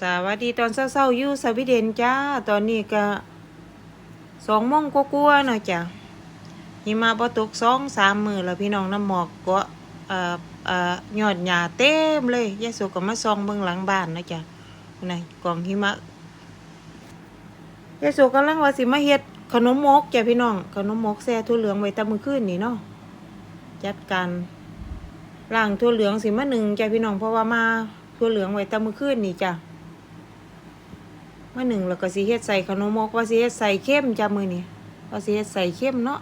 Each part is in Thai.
สวัสดีตอนเช้าๆอยู่สวีเดนจ้า ตอนนี้ก็สองโมงกว่าๆเนาะจ้ะหิมะบ่ตกสองสามมือแล้วพี่น้องน้ำหมอกก็เอ่อเอ่อยอดหญ้าเต็มเลยยายสุก็มาส่องเบิ่งหลังบ้านนะจ้ะนี่กองหิมะยายสุกำลังว่าสิมาเฮ็ดขนมมกจ้ะพี่น้อง ขนมมกแซ่ถั่วเหลืองไว้ตะมื้อคืนนี่เนาะจัดการล้างถั่วเหลืองสิมาหนึ่งจ้ะพี่น้องเพราะว่ามาถั่วเหลืองไว้ตะมื้อคืนนี่จ้ะ มาหนึ่งแล้วก็สิเฮ็ดใส่ขนมมกว่าสิเฮ็ดใส่เข้มจ้ามือนี่ว่าสิเฮ็ดใส่เข้มเนาะ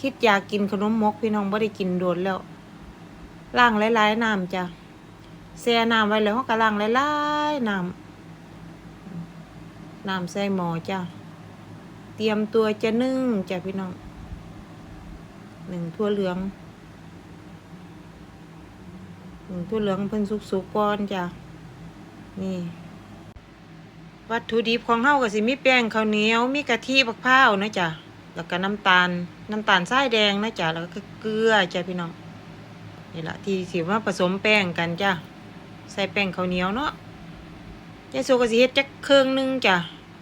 คิดอยากกินขนมมกพี่น้องบ่ได้กินโดนแล้วล้างหลายๆน้ำจ้ะแช่น้ำไว้แล้วเฮาก็ล้างหลายๆน้ำน้ำใส่หม้อจ้ะเตรียมตัวจะนึ่งจ้ะพี่น้องหนึ่งทั่วเหลืองหนึ่งทั่วเหลืองเพิ่นสุกๆก่อนจ้ะนี่ วัตถุดิบของเฮาก็สิมีแป้งข้าวเหนียว มีกะทิบักพร้าวนะจ๊ะแล้วก็น้ำตาล น้ำตาลทรายแดงนะจ๊ะแล้วก็เกลือจ้ะพี่น้องนี่ละที่สิมาผสมแป้งกันจ้ะใส่แป้งข้าวเหนียวเนาะยายโซก็สิเฮ็ดจักครึ่งหนึงจ้ะ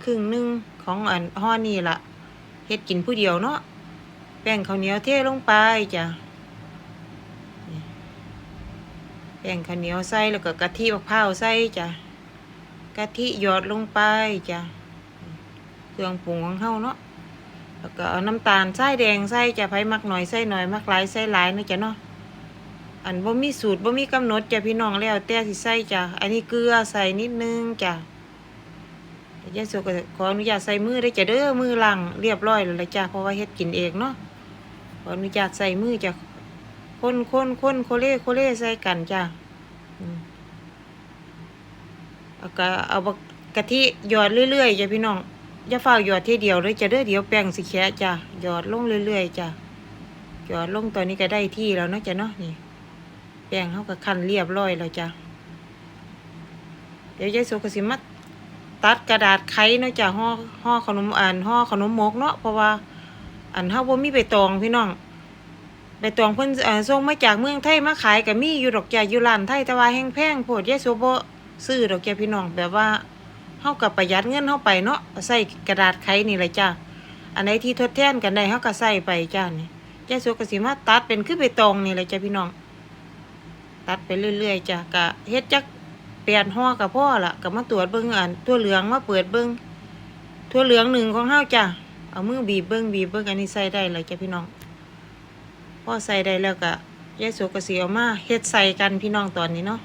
ครึ่งหนึงของอันห่อนี่ล่ะเฮ็ดกินผู้เดียวเนาะแป้งข้าวเหนียวเทลงไปจ้ะแป้งข้าวเหนียวใส่แล้วก็กะทิบักพร้าวใส่จ้ะะทิหยอดลงไปจ้ะเครื่องปรุงของเฮาเนาะแล้วก็เอาน้ำตาลใส่แดงใส่จะไผมักหน่อยใส่หน่อยมักหลายใส่หลายนะจ้ะเนาะอันบ่มีสูตรบ่มีกำหนดจ้ะพี่น้องแล้วแต่สิใส่จ้ะอันนี้เกลือใส่นิดนึงจ้ะเดี๋ยวยายสุก็ขออนุญาตใส่มือได้จ้ะเด้อมือล้างเรียบร้อยแล้วละจ้ะเพราะว่าเฮ็ดกินเองเนาะขออนุญาตใส่มือจ้ะคนคนคนโคเล่โคเล่ใส่กันจ้ะ แล้วก็เอาบักะทิหยอดเรื่อยๆจ้ะพี่น้องอย่าฝ้าหยอดทีเดียวเลยจะเด้อเดี๋ยวแป้งสิแฉะจ้ะหยอดลงเรื่อยๆจ้ะหยอดลงตอนนี้ก็ได้ที่แล้วเนาะจ้ะเนาะนี่แป้งเขาก็คั้นเรียบร้อยแล้วจ้ะเดี๋ยวยายโซก็สิมาตัดกระดาษไขเนาะจ้ะห่อห่อขนมอ่านห่อขนมมกเนาะเพราะว่า อันเฮาบ่มีใบตองพี่น้องใบตองเพิ่นอ่อส่งมาจากเมืองไทยมาขายก็มีอยู่ดอกจ้ะอยู่ร้านไทยแต่ว่าแฮงแพงโพดยายโซบ่ ซื้อดอกแกพี่น้องแบบว่าเฮากับประหยัดเงินเฮาไปเนาะใส่กระดาษไขนี่แหละจ้าอันไหนที่ทดแทนกันได้เฮาก็ใส่ไปจ้านี่จ้าสุกสิมาตัดเป็นคือใบตองนี่แหละจ้าพี่น้อง ตัดไปเรื่อยๆจ้ากะเฮ็ดจักเปลี่ยนห่อกับพ่อละก็มาตรวจเบิ่งอันทั่วเหลืองมาเปิดเบิ่งทั่วเหลืองหนึ่งของเฮาจ้าเอามือบีบเบิ่งบีบเบิ่งอันนี้ใส่ได้เลยจ้าพี่น้องพ่อใส่ได้แล้วก็ยายสุกสิเอามาเฮ็ดใส่กันพี่น้องตอนนี้เนาะ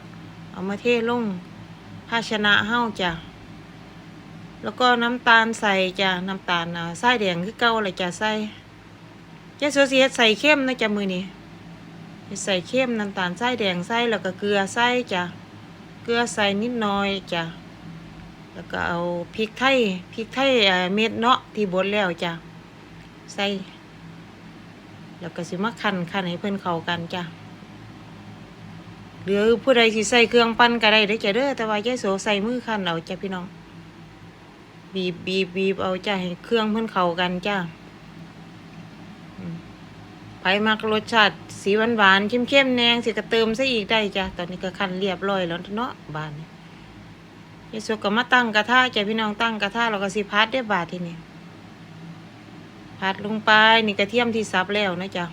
เอามาเทลง ภาชนะเฮ้าจ้ะแล้วก็น้ำตาลใส่จ้ะน้ำตาลอ่าใส่แดงคือเก่าเลยจ้ะใส่เจ๊โซเซียใส่เข้มนะจ้ะมือนี้ใส่เข้มน้ำตาลใส่แดงใส่แล้วก็เกลือใส่จ้ะเกลือใส่นิดหน่อยจ้ะแล้วก็เอาพริกไทยพริกไทยเม็ดเนาะที่บดแล้วจ้ะใส่แล้วก็สิมาคั้นคั้นให้เพื่อนเข้ากันจ้ะ หรือผู้ใดสิใส่เครื่องปั้นก็ได้เด้อจ้ะเด้อแต่ว่ายายโสใส่มือคั้นเอาจ้ะพี่น้อง บีบบีบบีบเอาจ้ะให้เครื่องเพิ่อนเข้ากันจ้ะไผมักรสชาติสีหวานหวานๆเข้มๆแนงสิก็เติมซะอีกได้จ้ะตอนนี้ก็คั้นเรียบร้อยแล้วเนาะบานยายโสก็มาตั้งกระทะจ้ะพี่น้องตั้งกระทะแล้วก็สิพัดได้บาดทีนี้พัดลงไปนี่กระเทียมที่สับแล้วนะจ้ะ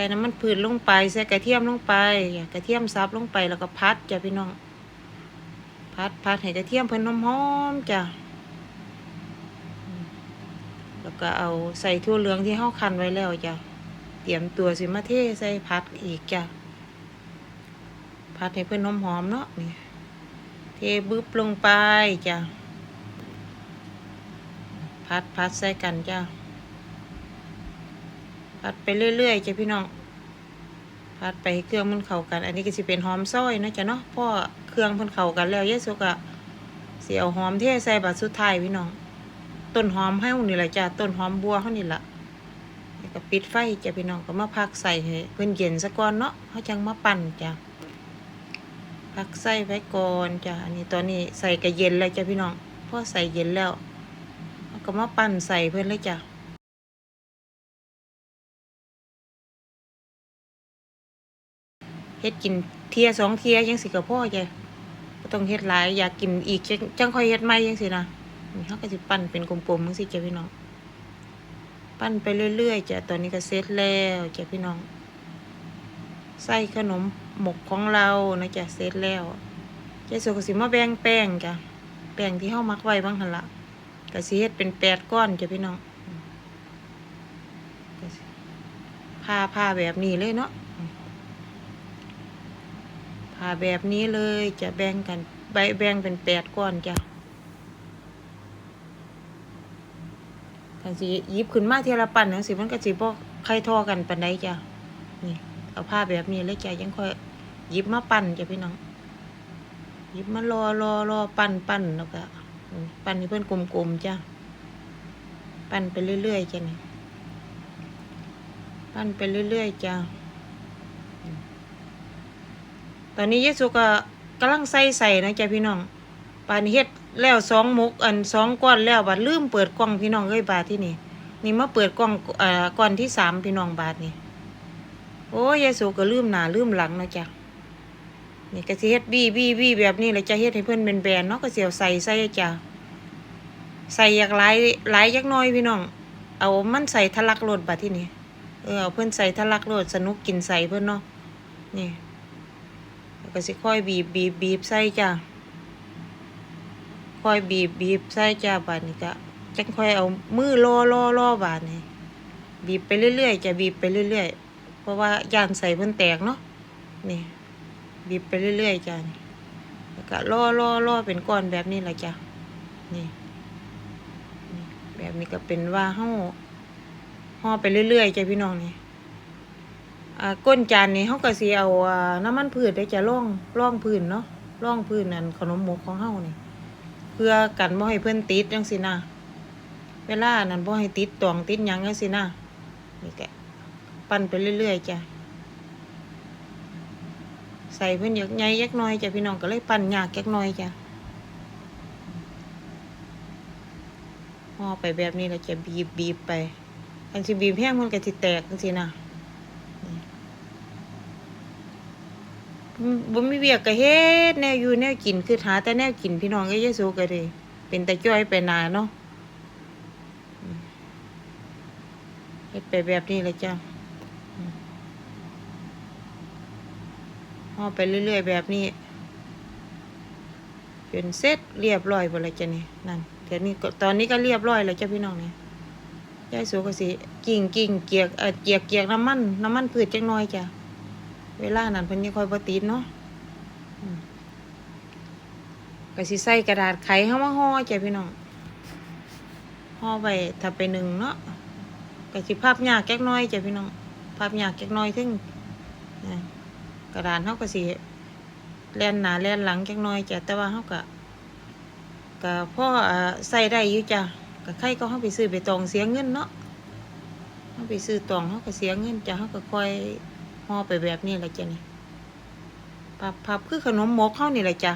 ส่น้ำมันพืชลงไป ใส่กระเทียมลงไปกระเทียมซับลงไปแล้วก็พัดจ้ะพี่น้อง พัดพัดให้กระเทียมเพิ่นหอมๆจ้ะแล้วก็เอาใส่ทั่วเหลืองที่เฮาคั้นไว้แล้วจ้ะเตรียมตัวสิมาเทใส่พัดอีกจ้ะพัดให้เพิ่นหอมๆเนาะนี่เทบึบลงไปจ้ะพัดพัดใส่กันจ้ะ ผัดไปเรื่อยๆจ้ะพี่น้องผัดไปเครื่องมันเข้ากัน อันนี้ก็สิเป็นหอมซอยนะจ๊ะเนาะพราะเครื่องเพิ่นเข้ากันแล้วยายสุกะสิเอาหอมเทใส่บัดสุดท้ายพี่น้องต้นหอมเฮานี่แหละจ้ะต้นหอมบัวเฮานี่ล่ะแล้วก็ปิดไฟจ้ะพี่น้องก็มาพักใส่ให้เพิ่อนเย็นซะก่อนเนาะเฮาจังมาปั่นจ้ะพักใส่ไว้ก่อนจ้ะอันนี้ตอนนี้ใส่ก็เย็นแล้วจ้ะพี่น้องพอใส่เย็นแล้วก็มาปั่นใส่เพิ่อนเลยจ้ะ เฮ็ดกินเทียสองเทียยังสิกับพ่อจ้ะบ่ต้องเฮ็ดหลายอยากกินอีกจังจังค่อยเฮ็ดใหม่จังซี่นะนี่เฮาก็สิปั้นเป็นกลมๆจังซี่จ้ะพี่น้องปั้นไปเรื่อยๆจ้ะตอนนี้ก็เสร็จแล้วจ้ะพี่น้องใส่ขนมหมกของเรานะจ้ะเสร็จแล้วเจ๊สุก็สิมาแบ่งแป้งจ้ะแป้งที่เฮามักไว้บ้างหั่นละก็สิเฮ็ดเป็นแปดก้อนจ้ะพี่น้องผ่าผ่าแบบนี้เลยเนาะ ผ่าแบบนี้เลยจะแบ่งกันใบแบ่งเป็นแปดก้อนจ้ะกันสิยิบขึ้นมาเทละปั่นจังสิมันก็สิบ่ใครทอกันปานใดจ้ะนี่เอาผ้าแบบนี้เลยจ้ะยังค่อยยิบมาปั่นจ้ะพี่น้องยิบมารอรอรอปั่นปั่นแล้วก็ปั่นให้เพื่อนกลมๆจ้ะปั่นไปเรื่อยๆจ้ะนี่ปั่นไปเรื่อยๆจ้ะอืม ตอนนี้เยซูก็กำลังใส่ใส่นะจ้ะพี่น้องปานนี้เฮ็ดแล้วสองมุกอันสองก้อนแล้วบาดลืมเปิดกล้องพี่น้องเอ้ยบาดที่นี่นี่มาเปิดกล้องเอ่อก้อนที่สามพี่น้องบาดนี่โอ้ยยายสูก็ลืมหนาลืมหลังนะจ้ะนี่ก็สิเฮ็ดบี้บี้บี้แบบนี้เลยจะเฮ็ดให้เพื่อนเป็นแบนเนาะก็เสียวใส่ใส่จ้ะใส่อยากหลายหลายยักน้อยพี่น้อง เอามันใส่ทะลักโลดบัดที่นี่เออเอาเพื่อนใส่ทะลักโลดสนุกกินใส่เพื่อนเนาะนี่ แล้วก็สิค่อยบีบบีบบีบใส่จ้ะค่อยบีบบีบใส่จ้ะบาดนี้ก็จังค่อยเอามือล่อล่อล่อบาดนี่บีบไปเรื่อยๆจะบีบไปเรื่อยๆ เพราะว่าย่านใส่เพิ่นแตกเนาะนี่บีบไปเรื่อยๆจ้ะนี่แล้วก็ล่อล่อล่อเป็นก้อนแบบนี้แหละจ้ะนี่แบบนี้ก็เป็นว่าเฮาห่อไปเรื่อยๆจ้ะพี่น้องนี่ ก้นจานนี่เฮาก็สิเอาน้ำมันพืชได้จะร่องร่องพื้นเนาะร่องพื้นนั่นขนมหมกของเฮานี่ เพื่อกันบ่ให้เพิ่นติดจังซี่นะเวลานั้นบ่ให้ติดตวงติดหยังจังซี่นะนี่แกปั้นไปเรื่อยๆจ้ะใส่เพิ่อนยักใหญ่ยักน้อยจ้ะพี่น้องก็เลยปั้นยากยักน้อยจ้ะห่อไปแบบนี้แล้วจะบีบบีบไปอันสิบีบแห้งมันก็สิแตกจังซี่นะ บ่มีเวียกก็เฮ็ดแนวอยู่แนวกินคือหาแต่แนวกินพี่น้องเอ้ยยซูก็เลยเป็นตาจ้อยไปนาเนาะเฮ็ดไปแบบนี้เลยจ้ะห่อไปเรื่อยๆแบบนี้จนเสร็จเรียบร้อยหมดเลยจ้ะนี่นั่นเดี๋ยวนี้ตอนนี้ก็เรียบร้อยแล้วจ้ะพี่น้องเนี่ยยายสูก็สิกิ่งกิ่งเกียกเออเกียกเกียกน้ำมันน้ำมันพืชจังน้อยจ้ะ เวลานั้นเพิ่นยังค่อยบ่ติดเนาะก็สิใส่กระดาษไขเฮามาห่อจ้ะพี่น้องห่อไว้ถ้าไปหนึ่งเนาะก็สิพับยากแก๊กน้อยจ้ะพี่น้องพับยากแก๊กน้อยถึงอ่ากระดานเขาก็สิแล่นหน้าแล่นหลังจักน่อยจ้ะแต่ว่าเขาก็ก็พ่อใส่ได้อยู่จ้ะก็ใครก็เขาไปซื้อไปตองเสียเงินเนาะเขาไปซื้อตองเขาก็เสียเงินจ้ะเขาก็ค่อย ห่อไปแบบนี้แหละจ้ะนี่พับพับคือขนมหมกเขาวนี่แหละจ้ะ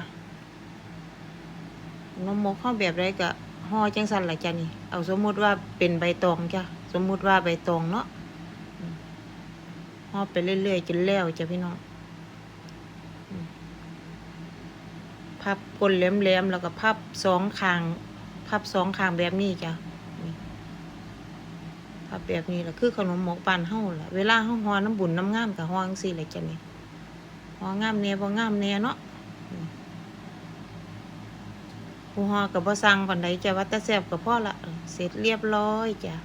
ขนมหมกเขาวแบบไรก็ห่อจังสันแหละจ้ะนี่ เอาสมมุติว่าเป็นใบตองจ้ะสมมุติว่าใบตองเนาะห่อไปเรื่อยๆจนแล้วจ้ะพี่น้องพับก้นแหลมๆแล้วก็พับสองข้าง พับสองข้างแบบนี้จ้ะ พับแบบนี้แหละคือขนมหมกปานเฮาล่ะเวลาเฮาฮอน้ำบุญน้ำงามกับฮอจังซี่แหละจ้ะนี่ฮองามแน่บ่งามแน่เนาะผู้ฮอกับบ่สั่งปานใดจ้ะว่าแต่แซ่บก็พอละเสร็จเรียบร้อยจ้ะ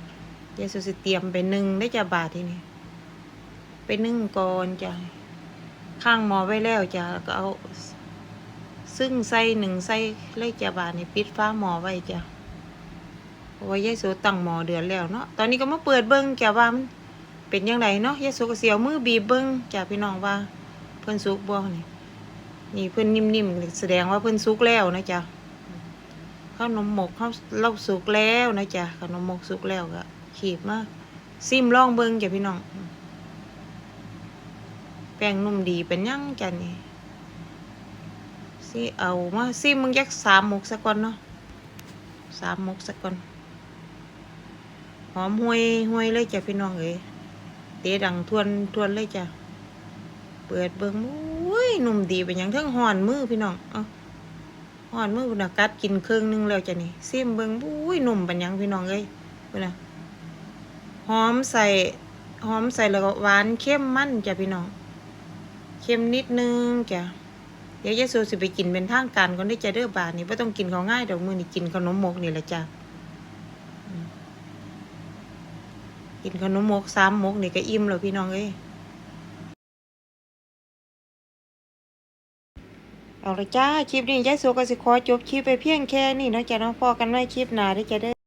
เดี๋ยวสุสิเตรียมไปนึ่งได้จ้ะบาททีนี้ไปนึ่งก่อนจ้ะข้างหม้อไว้แล้วจ้ะแล้วก็เอา ซึ่งใส่หนึ่งใส่เลยจะบาดนี่ปิดฟ้าหมอไว้จ้ะ เพราะว่ายายโสตั้งหมอเดือนแล้วเนาะตอนนี้ก็มาเปิดเบิ้งจ้ะว่ามันเป็นยังไงเนาะยายโสก็เสียวมือบีบเบิ้งจ้ะพี่น้องว่าเพิ่นสุกบ่นี่นี่เพิ่นนิ่มๆแสดงว่าเพิ่นสุกแล้วนะจ้ะข้าวนมหมกข้าวเล่าสุกแล้วนะจ้ะขนมหมกสุกแล้วก็ขีบมาซิมล่องเบิ้งจ้ะพี่น้องแป้งนุ่มดีเป็นยังจ้ะนี่สิเอามาซิมึงยักสามหมกสักก่อนเนาะสามหมกสักก่อน อมห่วยห่วยเลยจ้ะพี่น้องเอ๋ยเตะดังทวนทวนเลยจ้ะเปิดเบิ่งอุ้ยหนุ่มดีเป็นหยังทั้งห่อนมือพี่น้องเอาหอนมือพุ่นน่ะกัดกินครึ่งหนึงแล้วจ้ะนี่ซิมเบิ่งบุ้ยหนุ่มไปัญญังพี่น้องเอ้ยพุ่นะหอมใส่หอมใส่แล้วก็หวานเข้มมั่นจ้ะพี่น้องเค็มนิดนึงจ้ะเดี๋ยวยายโซสิไปกินเป็นทางการก่อนเด้จะเด้อบาดนี้บ่ต้องกินของง่ายดอกมือนี้กินขนมหมกนี่แหละจ้ะอืม กินขนมหมกสามหมกนี่ก็อิ่มแล้วพี่น้องเอ้ยเอาละจ้า คลิปนี้ยายโซก็สิขอจบคลิปไปเพียงแค่นี้เนาะจ้ะเนาะพอกันไว้คลิปหน้าได้จะได้